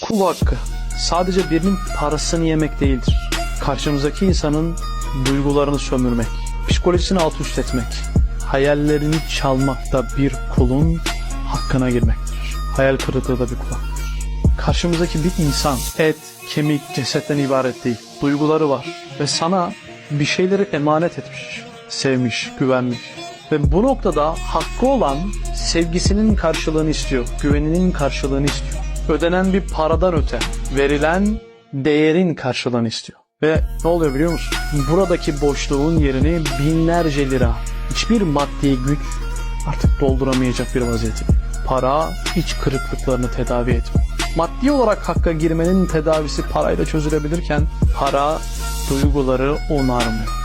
Kul hakkı sadece birinin parasını yemek değildir. Karşımızdaki insanın duygularını sömürmek, psikolojisini alt üst etmek, hayallerini çalmak da bir kulun hakkına girmektir. Hayal kırıklığı da bir kul. Karşımızdaki bir insan et, kemik, cesetten ibaret değil. Duyguları var ve sana bir şeyleri emanet etmiş, sevmiş, güvenmiş. Ve bu noktada hakkı olan sevgisinin karşılığını istiyor, güveninin karşılığını istiyor. Ödenen bir paradan öte verilen değerin karşılığını istiyor. Ve ne oluyor biliyor musun? Buradaki boşluğun yerini binlerce lira, hiçbir maddi güç artık dolduramayacak bir vaziyeti. Para iç kırıklıklarını tedavi etmiyor. Maddi olarak hakka girmenin tedavisi parayla çözülebilirken para duyguları onarmıyor.